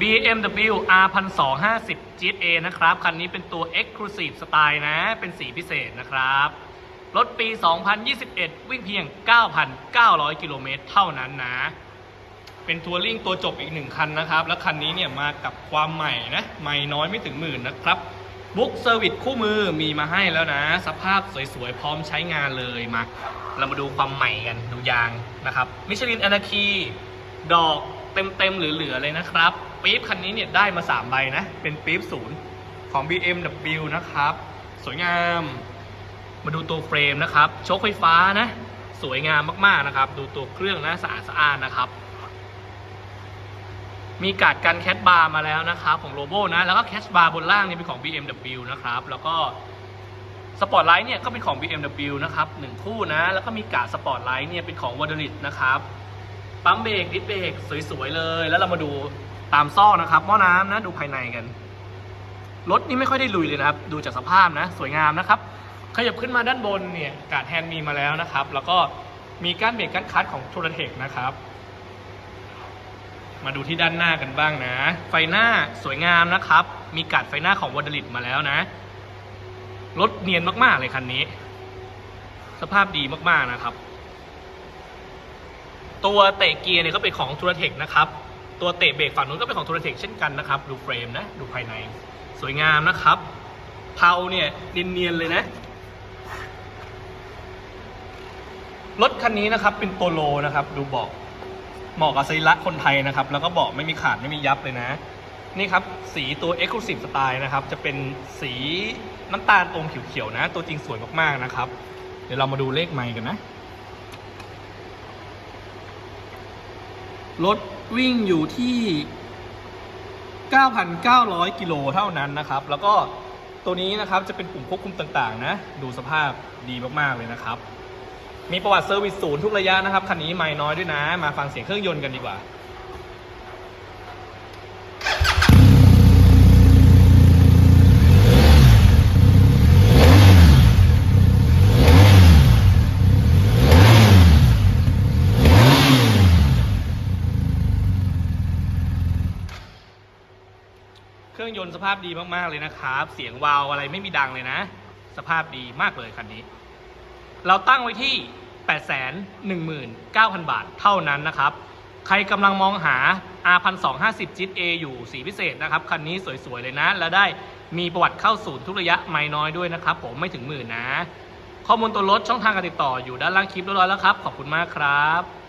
BMW R 1250 GA นะครับ คันนี้เป็นตัว Exclusive Style นะ เป็นสีพิเศษนะครับ รถปี 2021 วิ่งเพียง 9,900 กิโลเมตรเท่านั้นนะ เป็นทัวริงตัวจบอีกหนึ่งคันนะครับ แล้วคันนี้เนี่ยมากับความใหม่นะ ใหม่น้อยไม่ถึงหมื่นนะครับ บุ๊กเซอร์วิสคู่มือมีมาให้แล้วนะ สภาพสวยๆ พร้อมใช้งานเลยมา เรามาดูความใหม่กัน ดูยางนะครับ มิชลินอนาคี ดอกเต็มๆ เหลือๆ เลยนะครับ ปี๊บคันนี้เนี่ยได้มา 3 ใบนะ เป็นปี๊บศูนย์ของ BMW นะครับ สวยงาม มาดูตัวเฟรมนะครับโชคไฟฟ้านะ สวยงามมากๆนะครับ ดูตัวเครื่องนะสะอาดสะอาดนะครับ มีกาดกันแคชบาร์มาแล้วนะครับ ของโลโบนะ แล้วก็แคชบาร์บนล่างนี่เป็นของ BMW นะครับ แล้วก็สปอร์ตไลท์เนี่ยก็เป็นของ BMW นะครับหนึ่งคู่นะ แล้วก็มีกาดสปอร์ตไลท์เนี่ยเป็นของวอร์ดลิตนะครับ ปั๊มเบรกดิสเบรกสวยๆเลย แล้วเรามาดู ตามซอกนะครับหม้อน้ำนะดูภายในกันรถนี่ไม่ค่อยได้ลุยเลยนะครับ ดูจากสภาพนะ สวยงามนะครับ ขยับขึ้นมาด้านบนเนี่ยกาดแฮนด์มีมาแล้วนะครับ แล้วก็มีก้านเบรกก้านคลัตช์ของ t o r a t e c นะครับ มาดูที่ด้านหน้ากันบ้างนะ ไฟหน้าสวยงามนะครับ มีกัดไฟหน้าของวอร์ดลิตมาแล้วนะ รถเนียนมากๆเลยคันนี้ สภาพดีมากๆนะครับ ตัวเตะเกียร์เนี่ยก็เป็นของทูรเทคนะครับ ตัวเตะเบรกฝั่งนู้นก็เป็นของทูรเทคเช่นกันนะครับ ดูเฟรมนะ ดูภายใน สวยงามนะครับ เพาเนี่ยเนียนๆเลยนะ รถคันนี้นะครับเป็นตัวโลนะครับ ดูเบอกเหมาะกับสรีระคนไทยนะครับ แล้วก็เบาะไม่มีขาดไม่มียับเลยนะ นี่ครับ สีตัว Exclusive Style นะครับ จะเป็นสีน้ำตาลอมเขียวๆนะ ตัวจริงสวยมากๆนะครับ เดี๋ยวเรามาดูเลขไมค์กันนะ รถวิ่งอยู่ที่ 9,900 กิโลเท่านั้นนะครับ แล้วก็ตัวนี้นะครับจะเป็นปุ่มควบคุมต่างๆ นะ ดูสภาพดีมากๆเลยนะครับ มีประวัติเซอร์วิสศูนย์ทุกระยะนะครับ คันนี้ไม่น้อยด้วยนะ มาฟังเสียงเครื่องยนต์กันดีกว่า เครื่องยนต์สภาพดีมากๆเลยนะครับ เสียงวาวอะไรไม่มีดังเลยนะ สภาพดีมากเลยคันนี้ เราตั้งไว้ที่ 819,000 บาทเท่านั้นนะครับ ใครกำลังมองหา R 1250 JIT A อยู่สีพิเศษนะครับ คันนี้สวยๆเลยนะ แล้วได้มีประวัติเข้าศูนย์ทุกระยะไม่น้อยด้วยนะครับ ผมไม่ถึงหมื่นนะ ข้อมูลตัวรถช่องทางการติดต่ออยู่ด้านล่างคลิปเรียบร้อยแล้วครับ ขอบคุณมากครับ